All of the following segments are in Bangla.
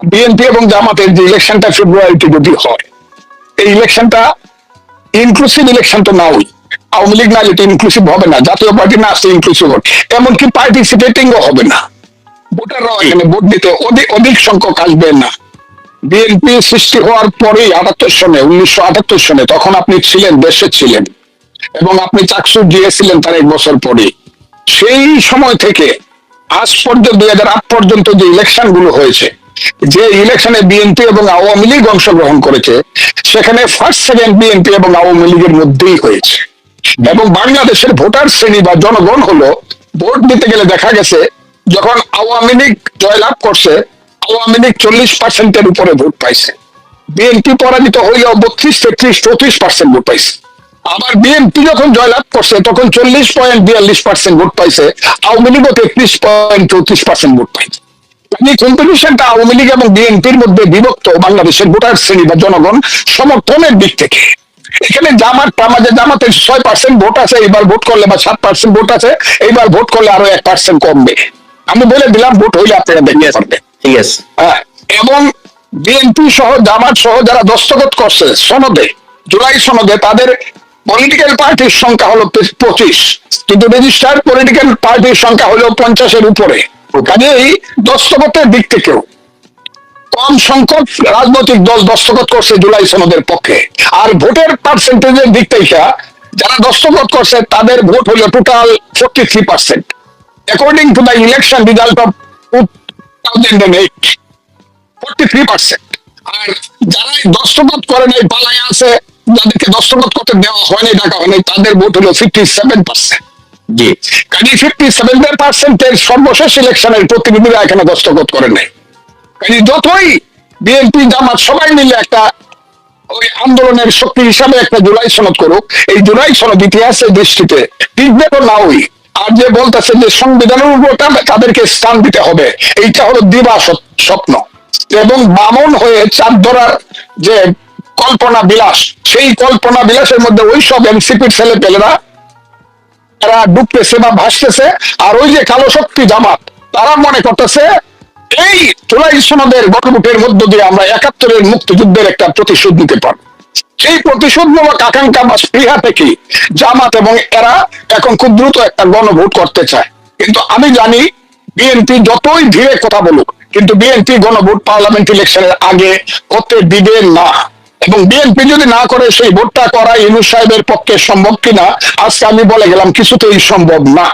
বিএনপি এবং জামাতের যে ইলেকশনটা ফেব্রুয়ারিতে যদি হয়, এই ইলেকশনটা ইনক্লুসিভ ইলেকশন তো নাওই। আওয়ামী লীগ না এটা ইনক্লুসিভ হবে না, জাতীয় পার্টি না আসলে ইনক্লুসিভ হবে। এমনকি পার্টিসিপেটিংও হবে না। ভোটাররাও এখানে ভোট দিতে অধিক সংখ্যক আসবে না। বিএনপি সৃষ্টি হওয়ার পরেই আটাত্তর সনে, উনিশশো আটাত্তর সনে তখন আপনি ছিলেন, দেশে ছিলেন। এবং আপনি চাকসুর দিয়েছিলেন তার এক বছর পরে। সেই সময় থেকে আজ পর্যন্ত, দুই হাজার আট পর্যন্ত যে ইলেকশনগুলো হয়েছে যে ইলেকশনে বিএনপি এবং আওয়ামী লীগ অংশগ্রহণ করেছে, সেখানে ফার্স্ট সেকেন্ড বিএনপি এবং আওয়ামী লীগের মধ্যেই হয়েছে। এবং বাংলাদেশের ভোটার শ্রেণি বা জনগণ হলো, ভোট দিতে গেলে দেখা গেছে, যখন আওয়ামী লীগ জয়লাভ করছে, আওয়ামী লীগ চল্লিশ পার্সেন্টের উপরে ভোট পাইছে। বিএনপি পরাজিত হইলেও বত্রিশ, তেত্রিশ, চৌত্রিশ পার্সেন্ট ভোট পাইছে। আবার বিএনপি যখন জয়লাভ করছে, তখন চল্লিশ পয়েন্ট বিয়াল্লিশ পার্সেন্ট ভোট পাইছে, আওয়ামী লীগও তেত্রিশ পয়েন্ট চৌত্রিশ পার্সেন্ট ভোট পাইছে। এই কম্পিটিশনটা আওয়ামী লীগ এবং বিএনপির মধ্যে বিভক্ত বাংলাদেশের ভোটার শ্রেণি বা জনগণ সমর্থনের দিক থেকে। এখানে জামাত আমাদের জামাতের ছয় পার্সেন্ট ভোট আছে এইবার ভোট করলে বা সাত পার্সেন্ট ভোট আছে এইবার ভোট করলে আরও এক পার্সেন্ট কমবে। আমি বলে দিলাম ভোট হইলে আপনারা দেখতে পারবেন। হ্যাঁ, এবং বিএনপি সহ জামাত সহ যারা দস্তখত করছে সনদে জুলাই সনদে তাদের পলিটিক্যাল পার্টির সংখ্যা হলো পঁচিশ। কিন্তু রেজিস্টার্ড পলিটিক্যাল পার্টির সংখ্যা হলো পঞ্চাশের উপরে। কাজেই দস্তখতের দিক থেকেও কম সংখ্যক রাজনৈতিক দল দস্তখত করছে জুলাই সনদের পক্ষে। আর ভোটের পার্সেন্টেজের দিক থেকে যারা দস্তখত করছে, তাদের ভোট হলো total forty three percent according to the election result of two thousand eight forty three percent আর যারা দস্তখত করে নাই, পালায় আছে, যাদেরকে দস্তখত করতে দেওয়া হয়নি ডাকা হয়নি তাদের ভোট হলো ফিফটি সেভেন পার্সেন্ট জি। কাজে ফিফটি সেভেন পার্সেন্টের সর্বশেষ ইলেকশনের প্রতিনিধিরা এখানে দস্তখত করে নাই। কাজে যতই বিএনপি, জামাত সবাই মিলে একটা ওই আন্দোলনের শক্তি হিসাবে একটা জুলাই সনদ করুক, এই জুলাই সনদ ইতিহাসের দৃষ্টিতে টিকবে তো না ওই আর যে বলতেছে যে সংবিধানের উপর তাদেরকে স্থান দিতে হবে, এইটা হলো দিবা স্বপ্ন। এবং বামন হয়ে চাঁদ ধরার যে কল্পনা বিলাস, সেই কল্পনা বিলাসের মধ্যে ওই সব এনসিপির ছেলে পেলেরা তারা ডুবতেছে বা ভাসতেছে, আর ওই যে কালো শক্তি জামাত, তারা মনে করতেছে, এই জুলাই সনদের গণভোটের মধ্য দিয়ে আমরা একাত্তরের মুক্তিযুদ্ধের একটা প্রতিশোধ নিতে পারব। সেই প্রতিশোধমূলক আকাঙ্ক্ষা বা স্পৃহা থেকে জামাত এবং এরা এখন খুব দ্রুত একটা গণভোট করতে চায়। কিন্তু আমি জানি বিএনপি যতই ধীরে কথা বলুক, কিন্তু বিএনপি গণভোট পার্লামেন্ট ইলেকশনের আগে করতে দিবে না। এবং বিএনপি যদি না করে, সেই ভোটটা করা ইনু সাহেবের পক্ষে সম্ভব কিনা, আজকে আমি বলে গেলাম কিছুতেই সম্ভব না।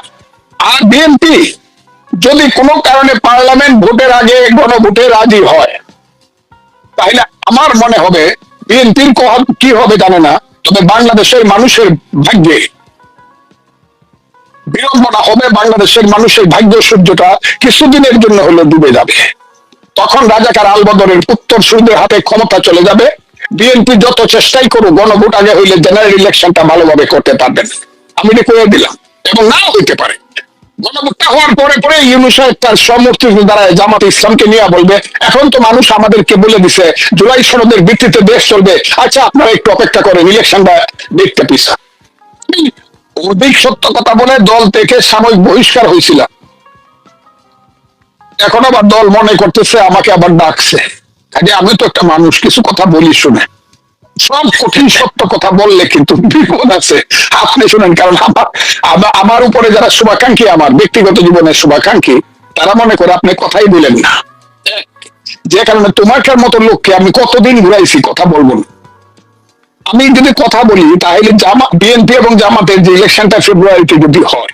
আর বিএনপি যদি কোনো কারণে পার্লামেন্ট ভোটের আগে গণভোটে রাজি হয়, তাহলে আমার মনে হবে বিএনপির কি হবে জানে না, তবে বাংলাদেশের মানুষের ভাগ্যে বিড়ম্বনা হবে, বাংলাদেশের মানুষের ভাগ্য সূর্যটা কিছুদিনের জন্য হলো ডুবে যাবে। তখন রাজাকার আলবদরের উত্তর সূর্যের হাতে ক্ষমতা চলে যাবে বিএনপি যত চেষ্টাই করুক, গণভোট আগে হইলে জেনারেল ইলেকশনটা ভালোভাবে করতে পারবেন। আমি এটা করে দিলাম। এবং নাও হইতে পারে। গণভোটটা হওয়ার পরে পরে ইউনুসাহেব তার সমর্থিত দ্বারা জামাত ইসলামকে নিয়ে বলবে, এখন তো মানুষ আমাদেরকে বলে দিছে, জুলাই সনদের ভিত্তিতে দেশ চলবে। আচ্ছা আপনারা একটু অপেক্ষা করেন ইলেকশনটা দেখতে পিছা। অধিক সত্য কথা বলে দল থেকে সাময়িক বহিষ্কার হয়েছিল এখন আবার দল মনে করতেছে, আমাকে আবার ডাকছে। কাজে আমি তো একটা মানুষ, কিছু কথা বলি শুনে। সব কঠিন সত্য কথা বললে কিন্তু বিপদ আছে। আপনি শুনেন, কারণ আমার আমার উপরে যারা শুভাকাঙ্ক্ষী, আমার ব্যক্তিগত জীবনের শুভাকাঙ্ক্ষী, তারা মনে করে আপনি কথাই বলেন না। যে কারণে তোমার মতো লোককে আমি কতদিন ঘুরাইছি কথা বলব না। আমি যদি কথা বলি, তাহলে জামা বিএনপি এবং জামাতের যে ইলেকশনটা ফেব্রুয়ারিতে যদি হয়,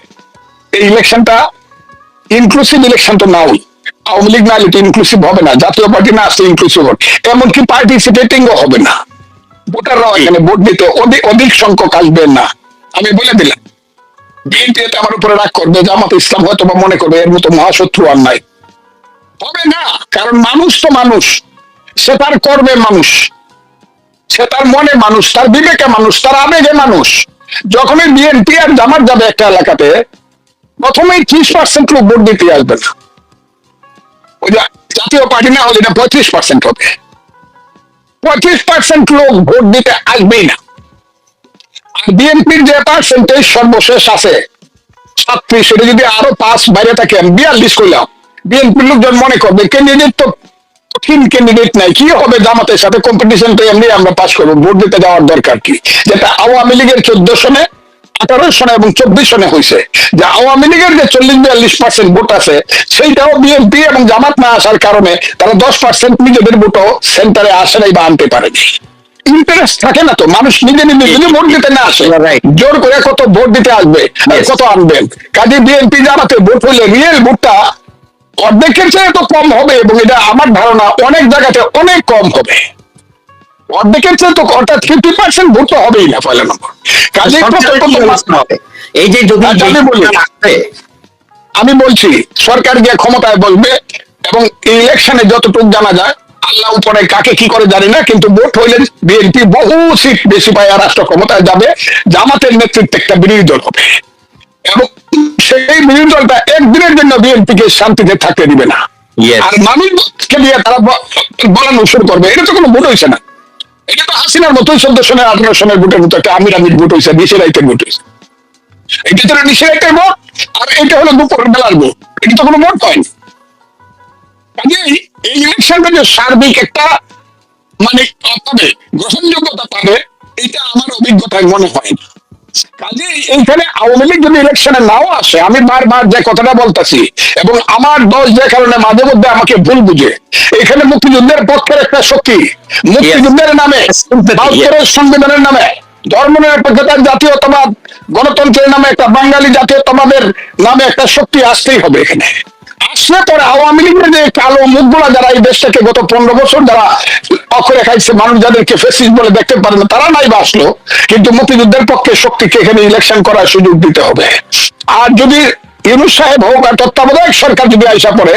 এই ইলেকশনটা ইনক্লুসিভ ইলেকশন তো নাওই। আওয়ামী লীগ না এটা ইনক্লুসিভ হবে না জাতীয় পার্টি না আসলে ইনক্লুসিভ হবে। এমনকি হবে না। ভোটাররাও এখানে ভোট দিতে অধিক সংখ্যক আসবে না। আমি বলে দিলাম বিএনপি আমার উপরে রাগ করবে জামাত ইসলাম হয়তো বা মনে করবে এর মতো মহাশত্রু আর নাই। হবে না কারণ মানুষ তো মানুষ সে তার করবে মানুষ সে তার মনে মানুষ তার বিবেকে মানুষ তার আবেগে মানুষ। যখনই বিএনপি আর জামাত যাবে একটা এলাকাতে প্রথমেই ত্রিশ পার্সেন্ট লোক ভোট দিতে আসবে না। জাতীয় পার্টি না হলে এটা পঁয়ত্রিশ পার্সেন্ট হবে। পঁয়ত্রিশ পার্সেন্ট লোক ভোট দিতে আসবেই না। বিএনপির যে পার্সেন্টেজ সর্বশেষ আছে সাতত্রিশ এটা যদি আরও পাঁচ বাইরে থাকে, আমি বিয়াল্লিশ করলাম। বিএনপির লোকজন মনে করবে ক্যান্ডিডেট তো কঠিন ক্যান্ডিডেট নাই, কি হবে জামাতের সাথে কম্পিটিশনটা এমনি আমরা পাস করব, ভোট দিতে যাওয়ার দরকার কি? যেটা আওয়ামী লীগের চোদ্দ সনে আঠারো সনে এবং চব্বিশ সনে হয়েছে যে আওয়ামী লীগের যে চল্লিশ বিয়াল্লিশ পার্সেন্ট ভোট আছে সেইটাও বিএনপি এবং জামাত না আসার কারণে তারা দশ পার্সেন্ট নিজেদের ভোটও সেন্টারে আসে নাই বা আনতে পারেনি ইন্টারেস্ট থাকে না তো মানুষ নিজে নিজে যদি ভোট দিতে না আসে. জোর করে কত ভোট দিতে আসবে কত আনবেন? কাজে বিএনপি জামাতে ভোট হইলে রিয়েল ভোটটা অর্ধেকের চেয়ে তো কম হবে এবং এটা আমার ধারণা অনেক জায়গাতে অনেক কম হবে। অর্ধেকের চেয়ে তো অর্থাৎ ফিফটি পার্সেন্ট ভোট তো হবেই না পয়লা নম্বর কাজে? এই যে যদি আচ্ছা, আমি বলি। আমি বলছি সরকার গিয়ে ক্ষমতায় বসবে এবং ইলেকশনে যতটুকু জানা যায় আল্লাহ উপরে কাকে কি করে জানি না কিন্তু ভোট হইলে বিএনপি বহু সিট বেশি পায় আর রাষ্ট্র ক্ষমতায় যাবে জামাতের নেতৃত্বে একটা বিরোধী দল হবে। এবং সেই বিরোধী দলটা একদিনের জন্য বিএনপি কে শান্তিতে থাকতে দিবে না। আর মানুষকে দিয়ে তারা বলানো শুরু করবে এটা তো কোনো ভোট হয়েছে না। এটা তো হাসিনার মতোই চোদ্দ সনের একটা আমির আমির ভোট হয়েছে ভোট হয়েছে এটা তো ভোট, আর এটা হলো দুপুরের বেলার ভোট, এটা তো কোনো ভোট হয়নি কাজেই এই ইলেকশনটা যে সার্বিক একটা মানে পাবে, গ্রহণযোগ্যতা পাবে এটা আমার অভিজ্ঞতায় মনে হয়। কাজে এইখানে আওয়ামী লীগ যদি ইলেকশনে নাও আসে আমি বারবার যে কথাটা বলতেছি এবং আমার দল যে কারণে মাঝে মধ্যে আমাকে ভুল বুঝে এখানে মুক্তিযুদ্ধের পক্ষের একটা শক্তি মুক্তিযুদ্ধের নামে সংবিধানের নামে ধর্ম নিরপেক্ষতার জাতীয়তাবাদ গণতন্ত্রের নামে একটা বাঙালি জাতীয়তাবাদের নামে একটা শক্তি আসতেই হবে এখানে। আসলে পরে আওয়ামী লীগের যে কালো মুখগুলা যারা এই দেশটাকে গত পনেরো বছর যারা অক্ষরে খাইছে, মানুষ যাদেরকে ফেসিস বলে দেখতে পারে না, তারা নাই বা আসলো কিন্তু মুক্তিযুদ্ধের পক্ষে শক্তিকে এখানে ইলেকশন করার সুযোগ দিতে হবে আর যদি ইউনুস সাহেব হোক আর তত্ত্বাবধায়ক সরকার যদি আইসা পড়ে,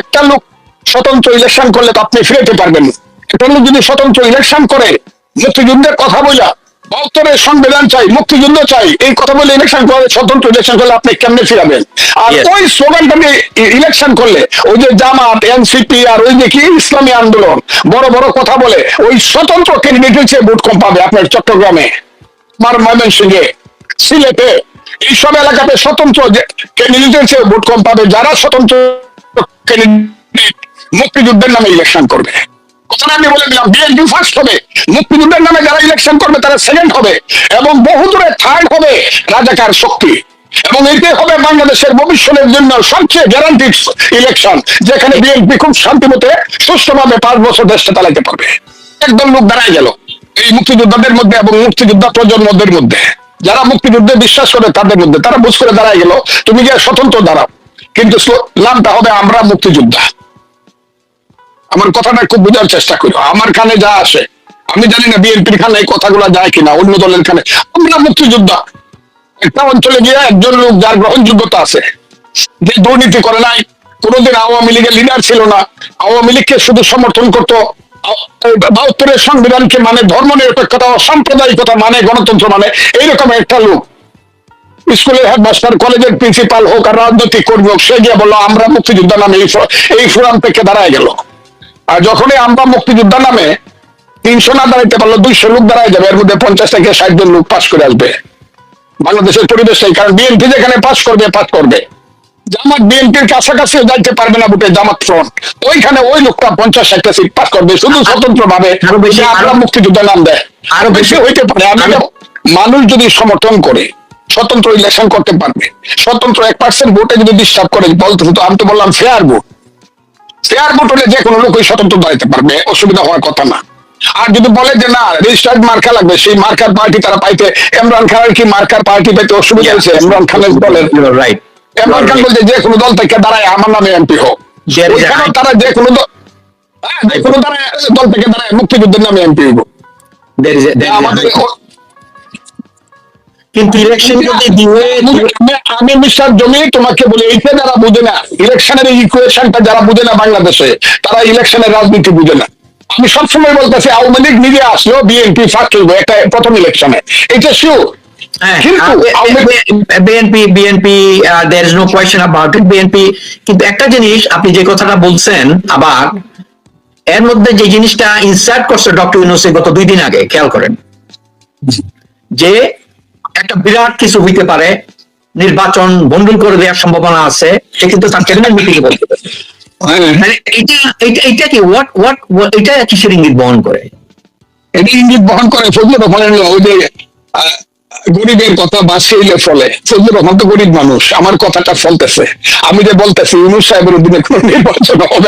একটা লোক স্বতন্ত্র ইলেকশন করলে তো আপনি ফিরেতে পারবেন। একটা লোক যদি স্বতন্ত্র ইলেকশন করে, মুক্তিযুদ্ধের কথা বলা বাহাত্তরের সংবিধান চাই মুক্তিযুদ্ধ চাই এই কথা বলে ইলেকশন করে স্বতন্ত্র ইলেকশন করলে আপনি কেমনে ফিরাবেন? আর. ওই স্লোগানটা ইলেকশন করলে ওই যে জামাত এনসিপি আর ওই যে কি ইসলামী আন্দোলন বড় বড় কথা বলে ওই স্বতন্ত্র ক্যান্ডিডেটের চেয়ে ভোট কম পাবে আপনার চট্টগ্রামে আমার ময়মনসিংহে সিলেটে। এইসব এলাকাতে স্বতন্ত্র ক্যান্ডিডেটের চেয়ে ভোট কম পাবে যারা স্বতন্ত্র ক্যান্ডিডেট মুক্তিযুদ্ধের নামে ইলেকশন করবে। আমি বলে দিলাম বিএনপি ফার্স্ট হবে। মুক্তিযুদ্ধের নামে যারা ইলেকশন করবে, তারা সেকেন্ড হবে। এবং থার্ড হবে রাজাকার শক্তি। এবং এটাই হবে বাংলাদেশের ভবিষ্যতের জন্য সবচেয়ে গ্যারান্টিড ইলেকশন যেখানে বিএনপি খুব শান্তিমতে, সুষ্ঠুভাবে পাঁচ বছর দেশটা চালাতে পারবে। একদম লোক দাঁড়ায় গেল এই মুক্তিযোদ্ধাদের মধ্যে এবং মুক্তিযোদ্ধা প্রজন্মদের মধ্যে। যারা মুক্তিযুদ্ধে বিশ্বাস করে তাদের মধ্যে, তারা বুঝ করে দাঁড়ায় গেল, তুমি গিয়ে স্বতন্ত্র দাঁড়াও। কিন্তু নামটা হবে আমরা মুক্তিযোদ্ধা। আমার কথাটা খুব বোঝার চেষ্টা করো। আমার কানে যা আসে, আমি জানি না বিএনপির খানে এই কথাগুলো যায় কিনা, অন্য দলের খানে আমরা মুক্তিযোদ্ধা। একটা অঞ্চলে গিয়ে একজন লোক যার গ্রহণযোগ্যতা আছে, যে দুর্নীতি করে নাই, কোনোদিন আওয়ামী লীগের লিডার ছিল না, আওয়ামী লীগকে শুধু সমর্থন করতো বাহাত্তরের সংবিধানকে মানে ধর্ম নিরপেক্ষতা সাম্প্রদায়িকতা মানে গণতন্ত্র মানে এইরকম একটা লোক। স্কুলের হেডমাস্টার, কলেজের প্রিন্সিপাল হোক আর রাজনৈতিক কর্মী হোক, সে গিয়ে বলল, আমরা মুক্তিযোদ্ধা নামে এই ফোরাম থেকে দাঁড়ায় গেল। আর যখনই আমরা মুক্তিযোদ্ধা নামে তিনশো না দাঁড়াইতে পারল দুইশো লোক দাঁড়ায় যাবে এর মধ্যে পঞ্চাশ থেকে ষাট জন লোক পাশ করে আসবে। বাংলাদেশের পরিবেশটাই কারণ বিএনপি যেখানে পাস করবে পাস করবে। জামাত বিএনপির কাছাকাছি যাইতে পারবে না বুটে জামাত ফ্রন্ট। ওইখানে ওই লোকটা পঞ্চাশ ষাটটা সিট পাস করবে শুধু স্বতন্ত্র ভাবে আমরা মুক্তিযুদ্ধ নাম দেয়। আরও বেশি হইতে পারে। আমি মানুষ যদি সমর্থন করে স্বতন্ত্র ইলেকশন করতে পারবে স্বতন্ত্র এক পার্সেন্ট ভোটে যদি ডিস্টার্ব করে বলতে আমি তো বললাম ফেয়ার ভোট ফেয়ার ভোট হলে যে কোনো লোকই স্বতন্ত্র দাঁড়াতে পারবে অসুবিধা হওয়ার কথা না। আর যদি বলে যে না রেজিস্টার্ড মার্কা লাগবে সেই মার্কার পার্টি তারা পাইতে ইমরান খানের কি মার্কার পার্টি পাইতে অসুবিধা হয়েছে ইমরান খানের দলের। রাইট ইমরান খান বলছে যে কোনো দল থেকে দাঁড়ায় আমার নামে এমপি হোক। তারা যে কোনো দল হ্যাঁ, যে কোনো দল থেকে দাঁড়ায় মুক্তিযুদ্ধের নামে এমপি হইব। আমাদের কিন্তু ইলেকশন যদি দিয়ে আমি- মিস্টার জমি তোমাকে বলি এইটা যারা বুঝে না ইলেকশনের ইকুয়েশনটা যারা বুঝে না বাংলাদেশে তারা ইলেকশনের রাজনীতি বুঝে না। আমি সবসময় বলতেছি আওয়ামী লীগ নিজে আসলো বিএনপি ফার্স্ট হইব একটা প্রথম ইলেকশনে এটা শিওর হ্যাঁ, বিএনপি বিএনপি দের is no question about it BNP কিন্তু একটা জিনিস আপনি যে কথাটা বলছেন আবার এর মধ্যে যে জিনিসটা ইনসার্ট করছে ডক্টর ইউনুসে গত দুই দিন আগে খেয়াল করেন। যে একটা বিরাট কিছু হইতে পারে নির্বাচন বন্ডুল করে দেওয়ার সম্ভাবনা আছে সে কিন্তু তার ক্যাবিনেট মিটিং বলতে মানে এটা এটা এটা কি হোয়াট হোয়াট এটা কিসের ইঙ্গিত বহন করে? এটি ইঙ্গিত বহন করে ফজলুর রহমানের ওই যে গরিবের কথা বাঁচিয়ে ফলে ফজলুর রহমান তো গরিব মানুষ আমার কথাটা ফলতেছে আমি যে বলতেছি ইউনুস সাহেবের অধীনে কোনো নির্বাচন হবে না।